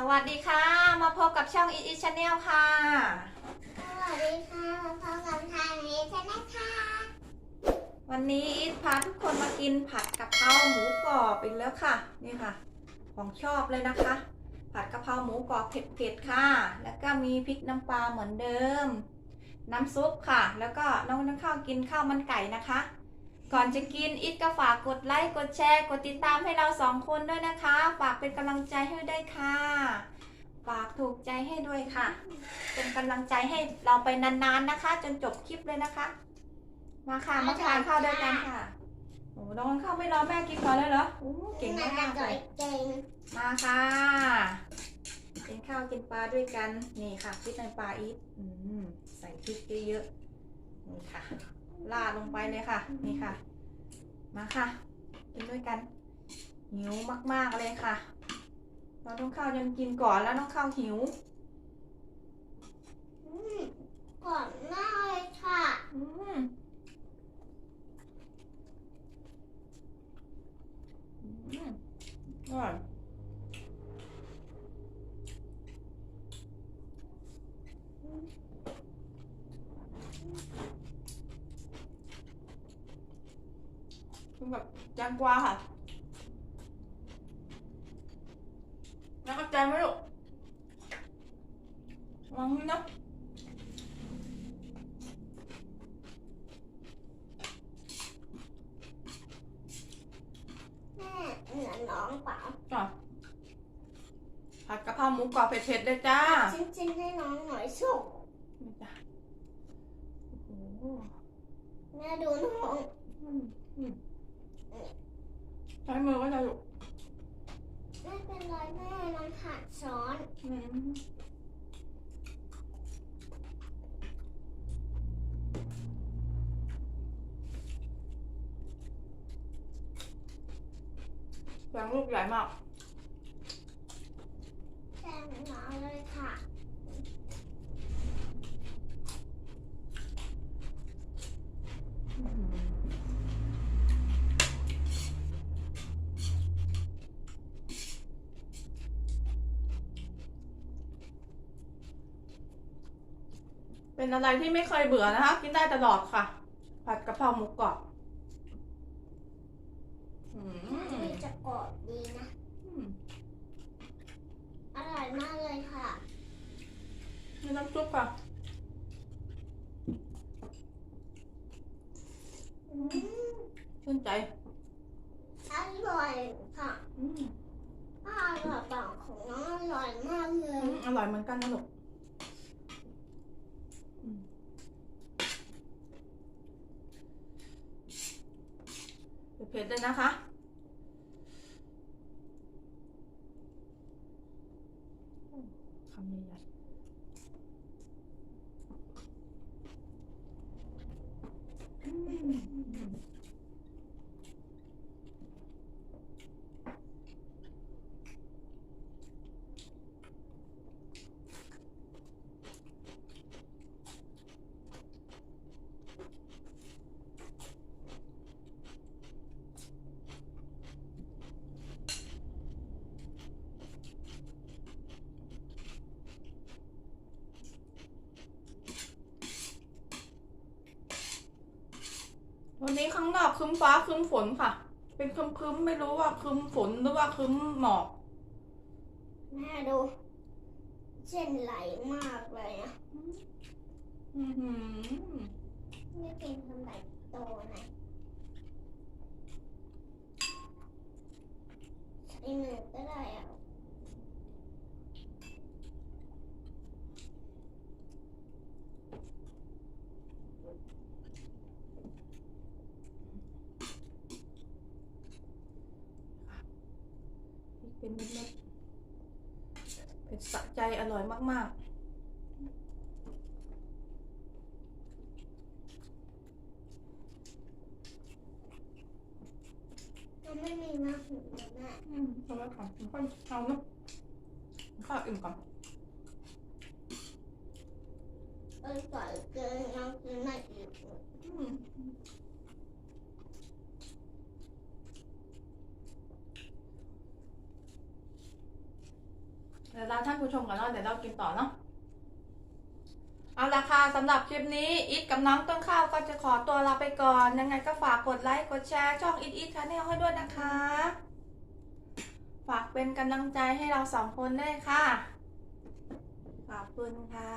สวัสดีค่ะ มาพบกับช่องอีอีชาแนลค่ะ สวัสดีค่ะพบกับทางนี้ใช่ไหมคะวันนี้อีทพาทุกคนมากินผัดกะเพราหมูกรอบอีกแล้วค่ะ นี่ค่ะ ของชอบเลยนะคะ ผัดกะเพราหมูกรอบเผ็ดๆค่ะ แล้วก็มีพริกน้ำปลาเหมือนเดิม น้ำซุปค่ะ แล้วก็น้องน้ำข้าวกินข้าวมันไก่นะคะ ก่อนจะกินอีทก็ฝากกดไลค์กดแชร์ กดติดตามให้เราสองคนด้วยนะคะ ฝากเป็นกำลังใจให้ด้วยค่ะ ฝากถูกใจให้ด้วยค่ะ เป็นกำลังใจให้เราไปนาน ๆนะคะ จนจบคลิปเลยนะคะ มาค่ะมาทานข้าวด้วยกันค่ะโอ้น้องข้าวไม่รอแม่กินก่อนเลยเหรอโอ้เก่งมากน่ๆจะเลยเก่งมาค่ะกินข้าวกินปลาด้วยกันนี่ค่ะพริกในปลาอีทอืมใส่พริกเยอะๆนี่ค่ะ ลาดลงไปเลยค่ะ นี่ค่ะ มาค่ะกินด้วยกันหิวมากๆเลยค่ะ เราต้องข้าวยังกินก่อนแล้วน้องข้าวหิวอืมก่อนหน้าเลยค่ะอืมอืมอร่อยคือ แบบแตงกวาค่ะ แล้วก็ใจไหมลูกลองนี่นะแม่เหนือน้องเปล่าจ้ะผัดกะเพราหมูกรอบเผ็ดๆเลยจ้าชิ้นๆให้น้องหน่อยสุกนี่จ้ะโอ้โหแม่ดูน้องอืมอืม ใช้มือก็จะอยู่ไม่เป็นไรแม่น้องขาดช้อนอืมแตงลูกใหญ่มาก แช่น้องเลยค่ะ เป็นอะไรที่ไม่เคยเบื่อนะคะ กินได้ตลอดค่ะ ผัดกะเพราหมูกรอบอืมนี่จะกรอบดีนะอืมอร่อยมากเลยค่ะนี่น้ำซุปค่ะอืมชื่นใจ อร่อยค่ะอืมอร่อยเปล่าของน้องอร่อยมากเลอืยมอร่อยเหมือนกันนะลูก เพชรเลยนะคะ คำใหญ่ๆอืม วันนี้ข้างนอกครึ้มฟ้าครึ้มฝนค่ะ เป็นครึ้มครึ้มๆไม่รู้ว่าครึ้มฝนหรือว่าครึ้มหมอกแม่ดู เส้นไหลมากเลยนะอือหือไม่เป็นทำแบบโตหน่อยใช้มือก็ได้อะ เป็นเม็ด ๆเผ็ดสะใจอร่อยมากมันไม่มีมากหูนะแม่ๆอืมเอาไว้ก่อนค่อยเอาเนอะข้าวอิ่มก่อนเอ้ยก่อนเกินน้องกินไม่อีกอืม ดี๋ยวเราท่านผู้ชมกันเนาะเดี๋ยวเรากินต่อเนาะเอาละค่ะสำหรับคลิปนี้อิทกับน้องต้นข้าวก็จะขอตัวลาไปก่อน ยังไงก็ฝากกดไลค์กดแชร์ช่องอิทอิทชาแนลให้ด้วยนะคะ ฝากเป็นกำลังใจให้เราสองคนด้วยค่ะ ขอบคุณค่ะ